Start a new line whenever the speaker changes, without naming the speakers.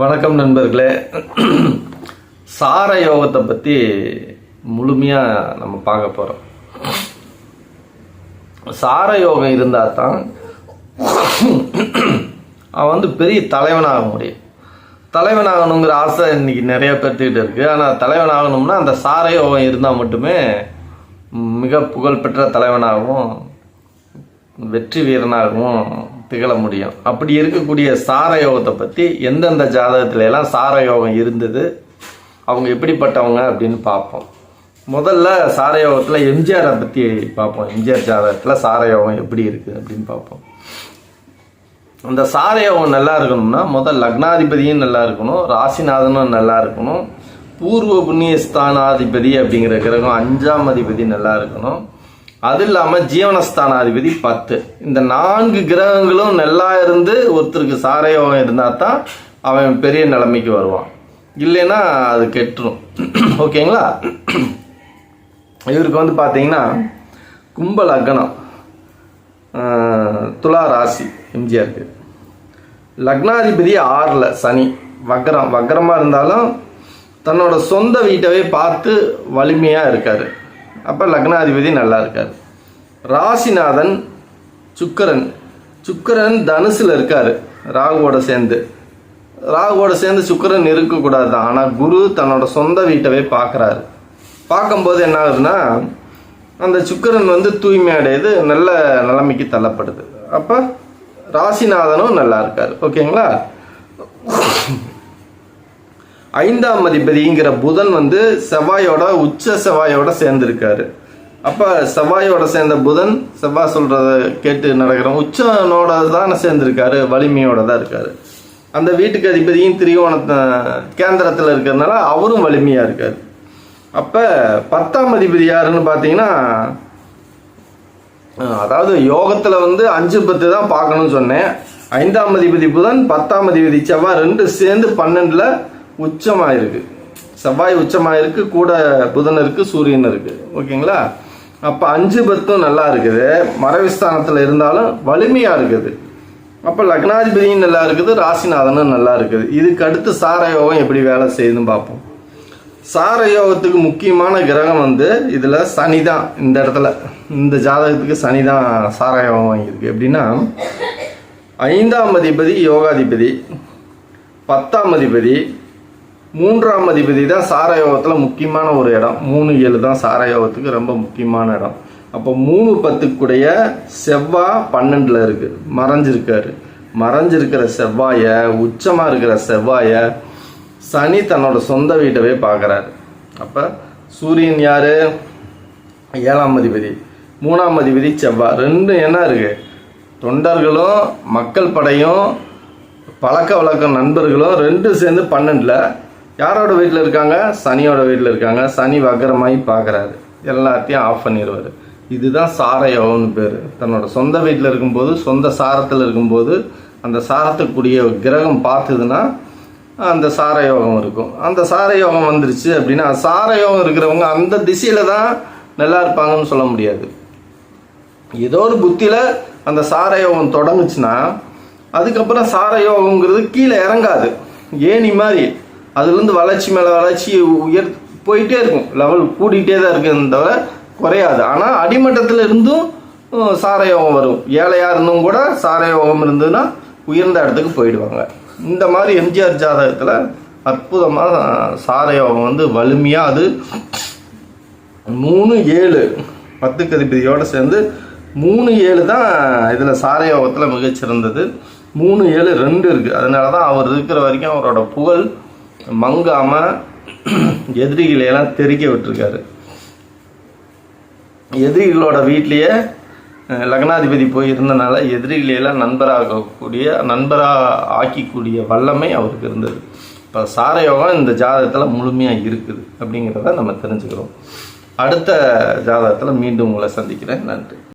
வணக்கம் நண்பர்களே. சார யோகத்தை பற்றி முழுமையாக நம்ம பார்க்க போகிறோம் சார யோகம் இருந்தால் தான் அவன் வந்து பெரிய தலைவனாக முடியும். தலைவனாகணுங்கிற ஆசை இன்றைக்கி நிறைய பேர்த்துக்கிட்டு இருக்குது ஆனால் தலைவனாகணும்னா அந்த சார யோகம் இருந்தால் மட்டுமே மிக புகழ்பெற்ற தலைவனாகவும் வெற்றி வீரனாகவும் திகழ முடியும். அப்படி இருக்கக்கூடிய சார யோகத்தை பற்றி எந்தெந்த ஜாதகத்துல எல்லாம் யோகம் இருந்தது அவங்க எப்படிப்பட்டவங்க அப்படின்னு பார்ப்போம். முதல்ல சார யோகத்தில் எம்ஜிஆரை பற்றி பார்ப்போம். எம்ஜிஆர் ஜாதகத்தில் சாரயோகம் எப்படி இருக்குது அப்படின்னு பார்ப்போம். அந்த சார யோகம் நல்லா இருக்கணும்னா முதல் லக்னாதிபதியும் நல்லா இருக்கணும் ராசிநாதனும் நல்லா இருக்கணும் பூர்வ புண்ணியஸ்தானாதிபதி அப்படிங்கிற கிரகம் அஞ்சாம் அதிபதி நல்லா இருக்கணும். அது இல்லாமல் ஜீவனஸ்தானாதிபதி பத்து. இந்த நான்கு கிரகங்களும் நல்லா இருந்து ஒருத்தருக்கு சாரயோகம் இருந்தால் தான் அவன் பெரிய நிலைமைக்கு வருவான். இல்லைன்னா அது கெட்டுரும். ஓகேங்களா? இவருக்கு வந்து பார்த்தீங்கன்னா கும்ப லக்னம் துலா ராசி எம்ஜிஆருக்கு லக்னாதிபதி ஆறில் சனி வக்ரம். வக்ரமாக இருந்தாலும் தன்னோட சொந்த வீட்டவே பார்த்து வலிமையாக இருக்கார். அப்போ லக்னாதிபதி நல்லா இருக்கார். ராசிநாதன் சுக்கரன். சுக்கரன் தனுசில் இருக்கார். ராகுவோட சேர்ந்து. ராகுவோட சேர்ந்து சுக்கரன் இருக்கக்கூடாது தான் ஆனால் குரு தன்னோட சொந்த வீட்டவே பார்க்குறாரு பார்க்கும்போது என்ன ஆகுதுன்னா அந்த சுக்கிரன் வந்து தூய்மை அடையுது நல்ல நிலைமைக்கு தள்ளப்படுது. அப்போ ராசிநாதனும் நல்லா இருக்கார். ஓகேங்களா? ஐந்தாம் அதிபதிங்கிற புதன் வந்து செவ்வாயோட உச்ச செவ்வாயோட சேர்ந்திருக்காரு. அப்போ செவ்வாயோட சேர்ந்த புதன் செவ்வாய் சொல்கிறத கேட்டு நடக்கிறோம்? உச்சனோட தான் சேர்ந்துருக்காரு வலிமையோட தான் இருக்கார். அந்த வீட்டுக்கு அதிபதியும் திரிகோணத்தை கேந்திரத்தில் இருக்கிறதுனால அவரும் வலிமையாக இருக்கார். அப்போ பத்தாம் அதிபதி யாருன்னு பார்த்தீங்கன்னா அதாவது யோகத்தில் வந்து அஞ்சு பத்து தான் பார்க்கணும்னு சொன்னேன். ஐந்தாம் அதிபதி புதன் பத்தாம் அதிபதி செவ்வாய் ரெண்டு சேர்ந்து பன்னெண்டில் உச்சமாக இருக்கு செவ்வாய் உச்சமாக இருக்கு கூட புதன் இருக்கு சூரியன் இருக்கு. ஓகேங்களா? அப்போ அஞ்சு பத்தும் நல்லா இருக்குது. மறைவிஸ்தானத்தில் இருந்தாலும் வலிமையாக இருக்குது. அப்போ லக்னாதிபதியும் நல்லா இருக்குது ராசிநாதனும் நல்லா இருக்குது. இதுக்கு அடுத்து சாரயோகம் எப்படி வேலை செய்யுதுன்னு பார்ப்போம். சார யோகத்துக்கு முக்கியமான கிரகம் வந்து இதில் சனி தான் இந்த இடத்துல. இந்த ஜாதகத்துக்கு சனி தான் சாரயோகம் வாங்கியிருக்கு. எப்படின்னா ஐந்தாம் அதிபதி யோகாதிபதி பத்தாம் அதிபதி மூன்றாம் அதிபதி தான் சாரயோகத்தில் முக்கியமான ஒரு இடம். மூணு ஏழு தான் சாரயோகத்துக்கு ரொம்ப முக்கியமான இடம். அப்போ மூணு பத்துக்குடைய செவ்வாய் பன்னெண்டில் இருக்குது மறைஞ்சிருக்காரு. மறைஞ்சிருக்கிற செவ்வாயை உச்சமாக இருக்கிற செவ்வாயை சனி தன்னோட சொந்த வீட்டவே பார்க்குறாரு. அப்போ சூரியன் யார்? ஏழாம் அதிபதி. மூணாம் அதிபதி செவ்வாய் ரெண்டும் என்ன இருக்குது தொண்டர்களும் மக்கள் படையும் பழக்க வழக்கம் நண்பர்களும் ரெண்டும் சேர்ந்து பன்னெண்டில் யாரோட வீட்டில் இருக்காங்க? சனியோட வீட்டில் இருக்காங்க. சனி வக்கரமாகி பார்க்குறாரு எல்லாத்தையும் ஆஃப் பண்ணிடுவார் இதுதான் சார யோகம்னு பேர். தன்னோட சொந்த வீட்டில் இருக்கும்போது சொந்த சாரத்தில் இருக்கும்போது அந்த சாரத்துக்குரிய கிரகம் பார்த்ததுன்னா அந்த சார யோகம் இருக்கும். அந்த சார யோகம் வந்துருச்சு அப்படின்னா சார யோகம் இருக்கிறவங்க அந்த திசையில் தான் நல்லா இருப்பாங்கன்னு சொல்ல முடியாது. ஏதோ ஒரு புத்தியில் அந்த சார யோகம் தொடங்குச்சுன்னா அதுக்கப்புறம் சார யோகங்கிறது கீழே இறங்காது. ஏணி மாதிரி. அதுலேருந்து வளர்ச்சி மேலே வளர்ச்சி உயர் போயிட்டே இருக்கும். லெவல் கூடிட்டே தான் இருக்குன்னு தவிர குறையாது. ஆனால் அடிமட்டத்தில் இருந்தும் சாரயோகம் யோகம் வரும். ஏழையாக இருந்தும் கூட சாரயோகம் இருந்ததுன்னா உயர்ந்த இடத்துக்கு போயிடுவாங்க. இந்த மாதிரி எம்ஜிஆர் ஜாதகத்தில் அற்புதமாக சாரயோகம் வந்து வலிமையாக அது. மூணு ஏழு பத்து கதிபதியோடு சேர்ந்து மூணு ஏழு தான் இதில் சாரயோகத்தில் மிகச்சிறந்தது. மூணு ஏழு ரெண்டு இருக்குது அதனால தான் அவர் இருக்கிற வரைக்கும் அவரோட புகழ் மங்காமல் எதிரிகளையெல்லாம் தெறிக்க விட்டுருக்காரு. எதிரிகளோட வீட்லேயே லக்னாதிபதி போய் இருந்தனால எதிரிகளையெல்லாம் நண்பராகக்கூடிய நண்பராக ஆக்கிக்கூடிய வல்லமை அவருக்கு இருந்தது. இப்போ சாரயோகம் இந்த ஜாதகத்தில் முழுமையாக இருக்குது அப்படிங்கிறத நம்ம தெரிஞ்சுக்கிறோம். அடுத்த ஜாதகத்தில் மீண்டும் உங்களை சந்திக்கிறேன். நன்றி.